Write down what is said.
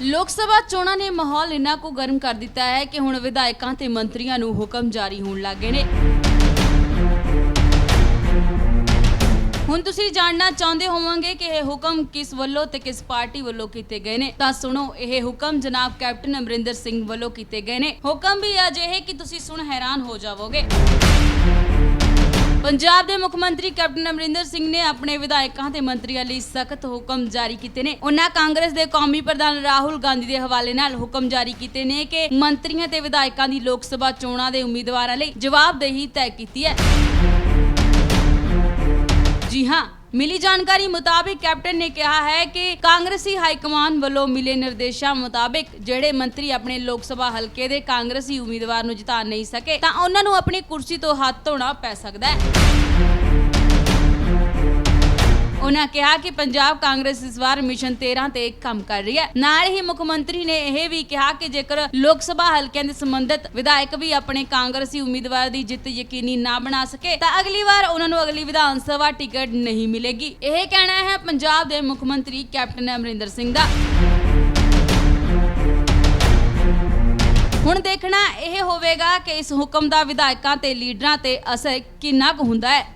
ਲੋਕ ਸਭਾ ਚੋਣਾਂ ਨੇ ਮਾਹੌਲ ਇੰਨਾ ਕੁ ਗਰਮ ਕਰ ਦਿੱਤਾ ਹੈ ਕਿ ਹੁਣ ਵਿਧਾਇਕਾਂ ਤੇ ਮੰਤਰੀਆਂ ਨੂੰ ਹੁਕਮ ਜਾਰੀ ਹੋਣ ਲੱਗੇ ਨੇ। ਹੁਣ ਤੁਸੀਂ ਜਾਣਨਾ ਚਾਹੁੰਦੇ ਹੋਵੋਗੇ ਕਿ ਇਹ ਹੁਕਮ ਕਿਸ ਵੱਲੋਂ ਤੇ ਕਿਸ ਪਾਰਟੀ ਵੱਲੋਂ ਕੀਤੇ ਗਏ ਨੇ। ਤਾਂ ਸੁਣੋ, ਇਹ ਹੁਕਮ ਜਨਾਬ ਕੈਪਟਨ ਅਮਰਿੰਦਰ ਸਿੰਘ ਵੱਲੋਂ ਕੀਤੇ ਗਏ ਨੇ। ਹੁਕਮ ਵੀ ਅਜਿਹੇ ਕਿ ਤੁਸੀਂ ਸੁਣ ਹੈਰਾਨ ਹੋ ਜਾਵੋਗੇ। ਪੰਜਾਬ ਦੇ ਮੁੱਖ ਮੰਤਰੀ ਕੈਪਟਨ ਅਮਰਿੰਦਰ ਸਿੰਘ ਨੇ ਆਪਣੇ ਵਿਧਾਇਕਾਂ ਤੇ ਮੰਤਰੀਆਂ ਲਈ ਸਖਤ ਹੁਕਮ ਜਾਰੀ ਕੀਤੇ ਨੇ। ਉਹਨਾਂ ਕਾਂਗਰਸ ਦੇ ਕੌਮੀ ਪ੍ਰਧਾਨ ਰਾਹੁਲ ਗਾਂਧੀ ਦੇ ਹਵਾਲੇ ਨਾਲ ਹੁਕਮ ਜਾਰੀ ਕੀਤੇ ਨੇ ਕਿ ਮੰਤਰੀਆਂ ਤੇ ਵਿਧਾਇਕਾਂ ਦੀ ਲੋਕ ਸਭਾ ਚੋਣਾਂ ਦੇ ਉਮੀਦਵਾਰਾਂ ਲਈ ਜਵਾਬਦੇਹੀ ਤੈਅ ਕੀਤੀ ਹੈ। ਜੀ ਹਾਂ, ਮਿਲੀ ਜਾਣਕਾਰੀ ਮੁਤਾਬਿਕ ਕੈਪਟਨ ਨੇ ਕਿਹਾ ਹੈ ਕਿ ਕਾਂਗਰਸੀ ਹਾਈ ਕਮਾਨ ਵੱਲੋਂ ਮਿਲੇ ਨਿਰਦੇਸ਼ਾਂ ਮੁਤਾਬਿਕ ਜਿਹੜੇ ਮੰਤਰੀ ਆਪਣੇ ਲੋਕ ਸਭਾ ਹਲਕੇ ਦੇ ਕਾਂਗਰਸੀ ਉਮੀਦਵਾਰ ਨੂੰ ਜਿਤਾ ਨਹੀਂ ਸਕੇ, ਤਾਂ ਉਹਨਾਂ ਨੂੰ ਆਪਣੀ ਕੁਰਸੀ ਤੋਂ ਹੱਥ ਧੋਣਾ ਪੈ ਸਕਦਾ ਹੈ। ਉਹਨਾਂ ਕਿਹਾ ਕਿ ਪੰਜਾਬ ਕਾਂਗਰਸ ਇਸ ਵਾਰ ਮਿਸ਼ਨ 13 ਤੇ ਕੰਮ ਕਰ ਰਹੀ ਹੈ। ਨਾਲ ਹੀ ਮੁੱਖ ਮੰਤਰੀ ਨੇ ਇਹ ਵੀ ਕਿਹਾ ਕਿ ਜੇਕਰ ਲੋਕ ਸਭਾ ਹਲਕਿਆਂ ਦੇ ਸੰਬੰਧਿਤ ਵਿਧਾਇਕ ਵੀ ਆਪਣੇ ਕਾਂਗਰਸੀ ਉਮੀਦਵਾਰ ਦੀ ਜਿੱਤ ਯਕੀਨੀ ਨਾ ਬਣਾ ਸਕੇ, ਤਾਂ ਅਗਲੀ ਵਾਰ ਉਹਨਾਂ ਨੂੰ ਅਗਲੀ ਵਿਧਾਨ ਸਭਾ ਟਿਕਟ ਨਹੀਂ ਮਿਲੇਗੀ। ਇਹ ਕਹਿਣਾ ਹੈ ਪੰਜਾਬ ਦੇ ਮੁੱਖ ਮੰਤਰੀ ਕੈਪਟਨ ਅਮਰਿੰਦਰ ਸਿੰਘ ਦਾ। ਹੁਣ ਦੇਖਣਾ ਇਹ ਹੋਵੇਗਾ ਕਿ ਇਸ ਹੁਕਮ ਦਾ ਵਿਧਾਇਕਾਂ ਤੇ ਲੀਡਰਾਂ ਤੇ ਅਸਰ ਕਿੰਨਾ ਕੁ ਹੁੰਦਾ ਹੈ।